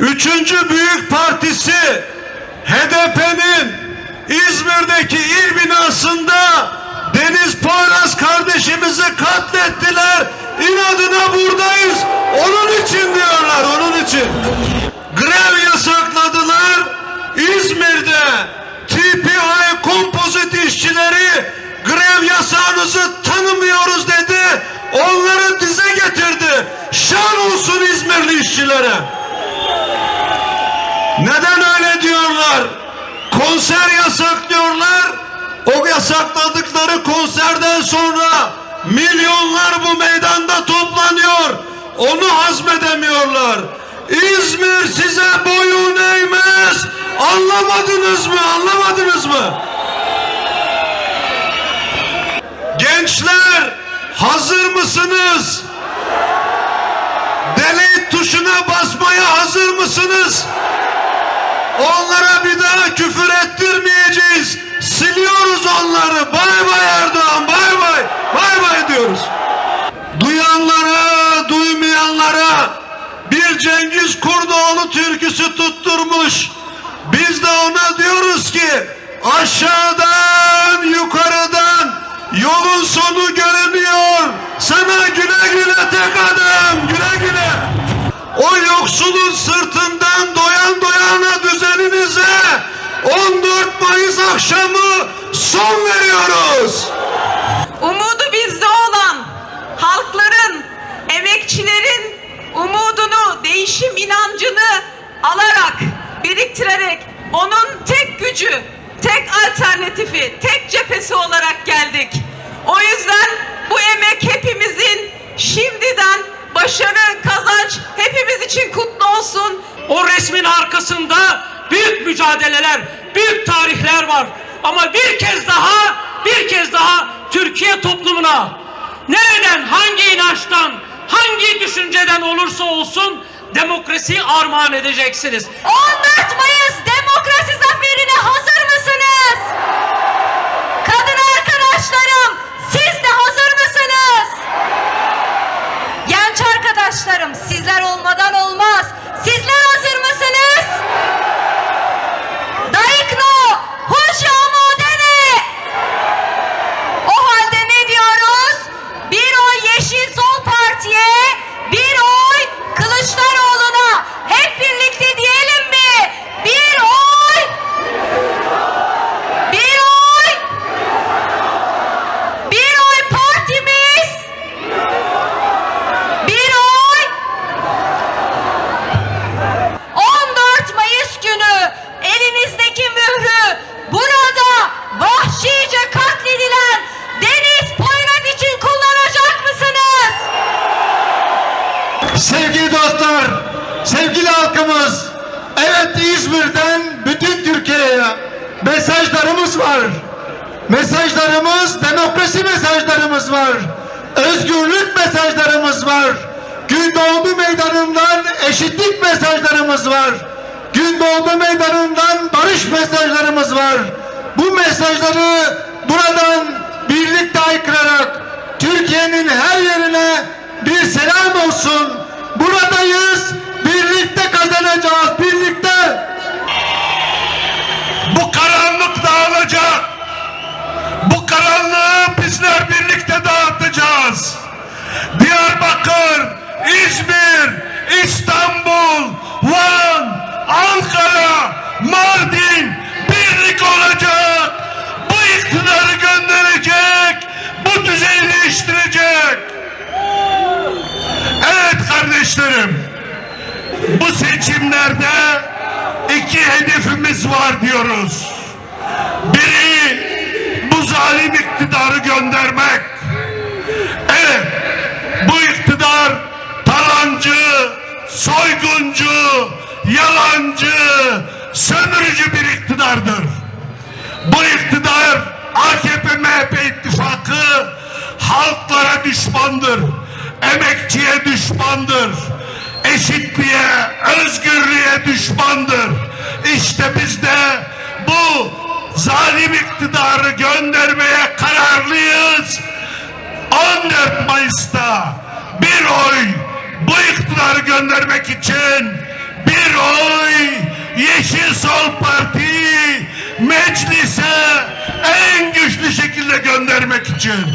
Üçüncü büyük partisi HDP'nin İzmir'deki il binasında Deniz Poyraz kardeşimizi katlettiler. İnadına buradayız. Onun için diyorlar, onun için. Grev yasakladılar. İzmir'de TPI kompozit işçileri grev yasağınızı tanımıyoruz dedi. Onları dize getirdi. Şan olsun İzmirli işçilere. Neden öyle diyorlar? Konser yasaklıyorlar. O yasakladıkları konserden sonra milyonlar bu meydanda toplanıyor. Onu hazmedemiyorlar. İzmir size boyun eğmez. Anlamadınız mı? Anlamadınız mı? Gençler hazır mısınız? Mısınız? Onlara bir daha küfür ettirmeyeceğiz. Siliyoruz onları. Bay bay Erdoğan, bay bay. Bay bay diyoruz. Duyanlara, duymayanlara bir Cengiz Kurdoğlu türküsü tutturmuş. Biz de ona diyoruz ki aşağıdan O yoksulun sırtından doyan doyana düzeninize 14 Mayıs akşamı son veriyoruz. Umudu bizde olan halkların, emekçilerin umudunu, değişim inancını alarak, biriktirerek onun tek gücü, tek alternatifi, tek cephesi olarak geldik. O yüzden bu emek mücadeleler, büyük tarihler var. Ama bir kez daha, bir kez daha Türkiye toplumuna nereden, hangi inançtan, hangi düşünceden olursa olsun demokrasiyi armağan edeceksiniz. 14 evet İzmir'den bütün Türkiye'ye mesajlarımız var. Mesajlarımız, demokrasi mesajlarımız var. Özgürlük mesajlarımız var. Gündoğdu Meydanı'ndan eşitlik mesajlarımız var. Gündoğdu Meydanı'ndan barış mesajlarımız var. Bu mesajları buradan birlikte aykırarak Bu seçimlerde iki hedefimiz var diyoruz. Biri bu zalim iktidarı göndermek. Evet, bu iktidar talancı, soyguncu, yalancı, sömürücü bir iktidardır. Bu iktidar AKP MHP ittifakı halklara düşmandır. Emekçiye düşmandır. Eşitliğe, özgürlüğe düşmandır. İşte biz de bu zalim iktidarı göndermeye kararlıyız. 14 Mayıs'ta bir oy bu iktidarı gönder göndermek için bir oy Yeşil Sol Parti meclise en güçlü şekilde göndermek için.